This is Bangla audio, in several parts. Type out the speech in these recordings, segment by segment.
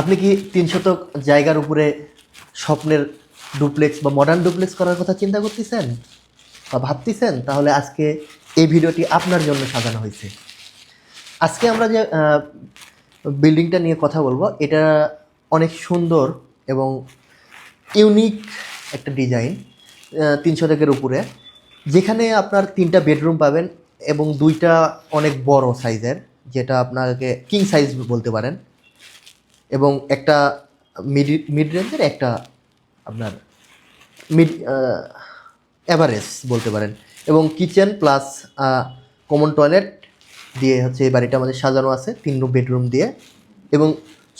আপনি কি তিন শতক জায়গার উপরে স্বপ্নের ডুপ্লেক্স বা মডার্ন ডুপ্লেক্স করার কথা চিন্তা করতেছেন? বা ভাবতেছেন? তাহলে আজকে এই ভিডিওটি আপনার জন্য সাজানো হয়েছে। আজকে আমরা যে বিল্ডিংটা নিয়ে কথা বলব, এটা অনেক সুন্দর এবং ইউনিক একটা ডিজাইন তিন শতকের উপরে। যেখানে আপনার তিনটা বেডরুম পাবেন এবং দুইটা অনেক বড় সাইজের যেটা আপনাকে কিং সাইজ বলতে পারেন। এবং একটা মিড মিড রেঞ্জের একটা আপনার মিড অ্যাভারেজ বলতে পারেন। এবং কিচেন প্লাস কমন টয়লেট দিয়ে হচ্ছে এই বাড়িটা আমাদের সাজানো আছে, তিন রুম বেডরুম দিয়ে। এবং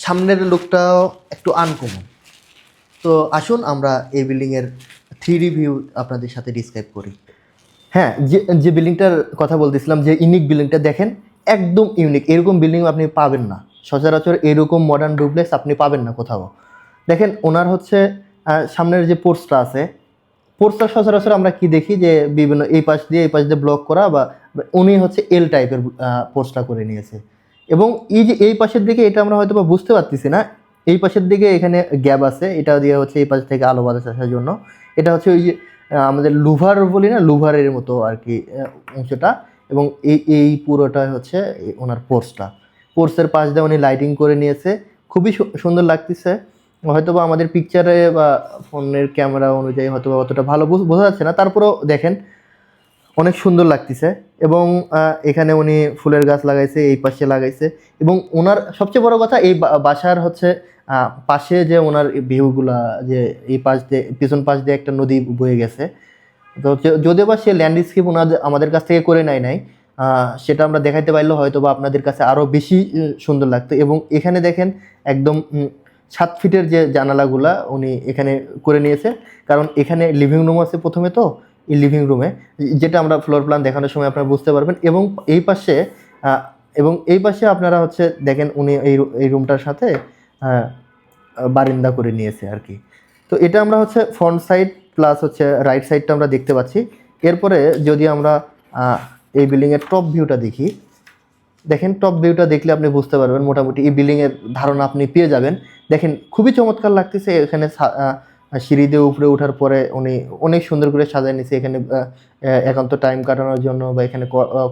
সামনের লোকটাও একটু আনকমন তো আসুন আমরা এই বিল্ডিংয়ের থ্রি রিভিউ আপনাদের সাথে ডিসক্রাইব করি। হ্যাঁ যে যে বিল্ডিংটার কথা বলতেছিলাম, যে ইউনিক বিল্ডিংটা দেখেন, একদম ইউনিক এরকম বিল্ডিং আপনি পাবেন না। সচরাচর এরকম মডার্ন ডুপ্লেক্স আপনি পাবেন না কোথাও। দেখেন, ওনার হচ্ছে সামনের যে পোর্সটা আছে পোর্সটা সচরাচর আমরা কি দেখি যে বিভিন্ন এই পাশ দিয়ে, এই পাশ দিয়ে ব্লক করা বা উনি হচ্ছে এল টাইপের পোর্সটা করে নিয়েছে। এবং এই যে এই পাশের দিকে এটা আমরা হয়তো বা বুঝতে পারতেছি না, এই পাশের দিকে এখানে গ্যাপ আছে, এটা দিয়ে হচ্ছে এই পাশ থেকে আলো বাতাস আসার জন্য। এটা হচ্ছে ওই যে আমাদের লুভার বলি না, লুভারের মতো আর কি অংশটা। এবং এই এই পুরোটা হচ্ছে ওনার পোর্সটা পোর্সের পাশ দিয়ে উনি লাইটিং করে নিয়েছে। খুবই সুন্দর লাগতেছে। হয়তো বা আমাদের পিকচারে বা ফোনের ক্যামেরা অনুযায়ী হয়তো বা অতটা ভালো বুঝ- যাচ্ছে না। তারপরেও দেখেন, অনেক সুন্দর লাগতেছে। এবং এখানে উনি ফুলের গাছ লাগাইছে, এই পাশে লাগাইছে। এবং ওনার সবচেয়ে বড় কথা, এই বাসার হচ্ছে পাশে যে ওনার ভিউগুলা, যে এই পাশ দিয়ে, পিছন পাশ দিয়ে একটা নদী বয়ে গেছে। তো যদিও বা সে ল্যান্ডস্কেপ ওনাদের আমাদের কাছ থেকে করে নেয় নাই সেটা আমরা দেখাইতে পারলেও হয়তো বা আপনাদের কাছে আরও বেশি সুন্দর লাগতো। এবং এখানে দেখেন একদম সাত ফিটের যে জানালাগুলা উনি এখানে করে নিয়েছে। কারণ এখানে লিভিং রুম আছে প্রথমে তো, এই লিভিং রুমে যেটা আমরা ফ্লোর প্ল্যান দেখানোর সময় আপনারা বুঝতে পারবেন। এবং এই পাশে এবং এই পাশে আপনারা হচ্ছে দেখেন উনি এই এই রুমটার সাথে বারিন্দা করে নিয়েছে আর কি। তো এটা আমরা হচ্ছে ফ্রন্ট সাইড প্লাস হচ্ছে রাইট সাইডটা আমরা দেখতে পাচ্ছি। এরপরে যদি আমরা এই বিল্ডিংয়ের টপ ভিউটা দেখি। দেখেন টপ ভিউটা দেখলে আপনি বুঝতে পারবেন মোটামুটি এই বিল্ডিংয়ের ধারণা আপনি পেয়ে যাবেন। দেখেন খুবই চমৎকার লাগতেছে এখানে সিঁড়ি দিয়ে উপরে ওঠার পরে উনি অনেক সুন্দর করে সাজায় নিছে। এখানে একান্ত টাইম কাটানোর জন্য বা এখানে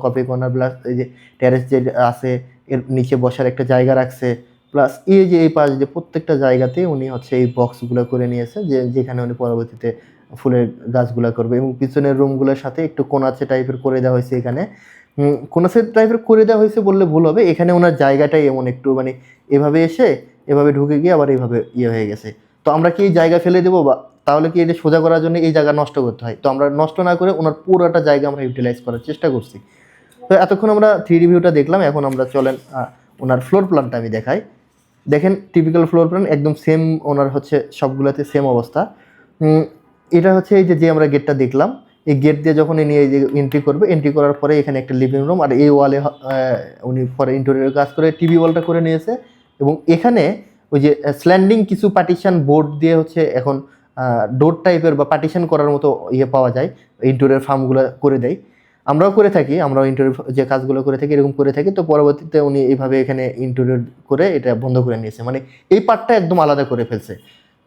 কপি কর্নার প্লাস এই যে ট্যারেস যে আছে, এর নিচে বসার একটা জায়গা রাখছে। প্লাস এই যে এই পাশ যে প্রত্যেকটা জায়গাতে উনি হচ্ছে এই বক্সগুলো করে নিয়েছে যে যেখানে উনি পরবর্তীতে ফুলের গাছগুলো করবে এবং পিছনের রুমগুলোর সাথে একটু কোনাচে টাইপের করে দেওয়া হয়েছে এখানে। কোনাচে টাইপের করে দেওয়া হয়েছে বললে ভুল হবে। এখানে ওনার জায়গাটাই এমন একটু মানে এভাবে এসে, এভাবে ঢুকে গিয়ে আবার এইভাবে ইয়ে হয়ে গেছে। তো আমরা কি এই জায়গা ফেলে দেবো বা তাহলে কি এটা সোজা করার জন্য এই জায়গা নষ্ট করতে হয়? তো আমরা নষ্ট না করে ওনার পুরোটা জায়গা আমরা ইউটিলাইজ করার চেষ্টা করছি। তো এতক্ষণ আমরা থ্রি রিভিউটা দেখলাম, এখন আমরা চলেন ওনার ফ্লোর প্ল্যানটা আমি দেখাই। দেখেন টিপিক্যাল ফ্লোর প্ল্যান একদম সেম ওনার হচ্ছে সবগুলোতে সেম অবস্থা। এটা হচ্ছে এই যে আমরা গেটটা দেখলাম, এই গেট দিয়ে যখন ইনি এই যে এন্ট্রি করবে এন্ট্রি করার পরে এখানে একটা লিভিং রুম আর এই ওয়ালে উনি পরে ইন্টেরিয়র কাজ করে টিভি ওয়ালটা করে নিয়েছে এবং এখানে ওই যে স্ল্যান্ডিং কিছু পার্টিশন বোর্ড দিয়ে হচ্ছে এখন ডোর টাইপের বা পার্টিশন করার মতো ইয়ে পাওয়া যায় ইন্টেরিয়র ফার্মগুলো করে দেয়। আমরাও করে থাকি, আমরাও ইন্টেরিয়র যে কাজগুলো করে থাকি, এরকম করে থাকি, তো পরবর্তীতে উনি এইভাবে এখানে ইন্টেরিয়র করে এটা বন্ধ করে নিয়েছে। মানে এই পার্টটা একদম আলাদা করে ফেলছে।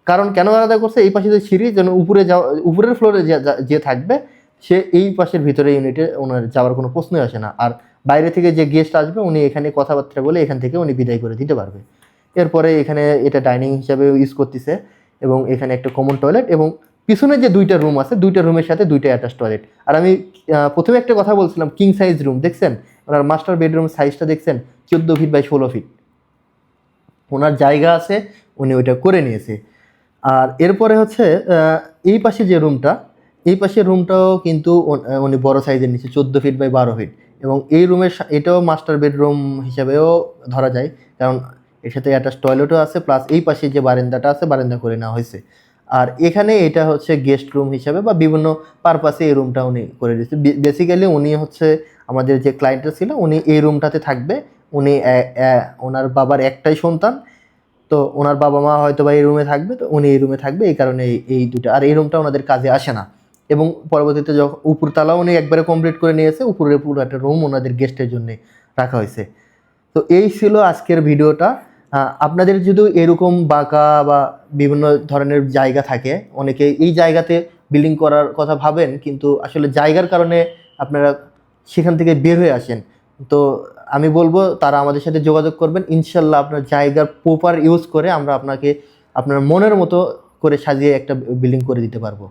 কারণ কেন আলাদা করছে? এই পাশে যে সিঁড়ি, যেন উপরে যাওয়া, উপরের ফ্লোরে যে থাকবে, সে এই পাশের ভিতরে ইউনিটে ওনার যাওয়ার কোনো প্রশ্নই আসে না। আর বাইরে থেকে যে গেস্ট আসবে, উনি এখানে কথাবার্তা বলে এখান থেকে উনি বিদায় করে দিতে পারবে। এরপরে এখানে এটা ডাইনিং হিসাবে ইউজ করতেছে এবং এখানে একটা কমন টয়লেট এবং পিছনে যে দুইটা রুম আছে, দুইটা রুমের সাথে দুইটা অ্যাটাচ টয়লেট আর আমি প্রথমে একটা কথা বলছিলাম কিং সাইজ রুম দেখছেন? ওনার মাস্টার বেডরুম সাইজটা দেখছেন? চোদ্দ ফিট বাই ষোলো ফিট ওনার জায়গা আছে, উনি ওইটা করে নিয়েছে। আর এরপরে হচ্ছে এই পাশে যে রুমটা এই পাশে রুমটাও কিন্তু উন- উনি বড় সাইজের নিচে, চোদ্দ ফিট বাই বারো ফিট এবং এই রুমের এটাও মাস্টার বেডরুম হিসাবেও ধরা যায়, কারণ এর সাথে অ্যাটাচ টয়লেটও আছে প্লাস এই পাশে যে বারান্দাটা আছে, বারান্দা করে নেওয়া হয়েছে। আর এখানে এটা হচ্ছে গেস্ট রুম হিসাবে বা বিভিন্ন পারপাসে এই রুমটা উনি করে দিয়েছে। বেসিক্যালি উনি হচ্ছে আমাদের যে ক্লায়েন্টটা ছিল, উনি এই রুমটাতে থাকবে। উনি ওনার বাবার একটাই সন্তান তো ওনার বাবা মা হয়তো বা এই রুমে থাকবে, তো উনি এই রুমে থাকবে, এই কারণে এই- দুটো, আর এই রুমটা ওনাদের কাজে আসে না। এবং পরবর্তীতে যখন উপরতলাও উনি একবারে কমপ্লিট করে নিয়েছে, উপরের পুরো একটা রুম ওনাদের গেস্টের জন্য রাখা হয়েছে। তো এই ছিল আজকের ভিডিওটা। আপনাদের যদি এরকম বাঁকা বা বিভিন্ন ধরনের জায়গা থাকে, অনেকে এই জায়গাতে বিল্ডিং করার কথা ভাবেন, কিন্তু আসলে জায়গার কারণে আপনারা সেখান থেকে বের হয়ে আসেন। তো আমি বলব, তারা আমাদের সাথে যোগাযোগ করবেন। ইনশাল্লাহ আপনার জায়গার প্রপার ইউজ করে আমরা আপনাকে আপনার মনের মতো করে সাজিয়ে একটা বিল্ডিং করে দিতে পারব।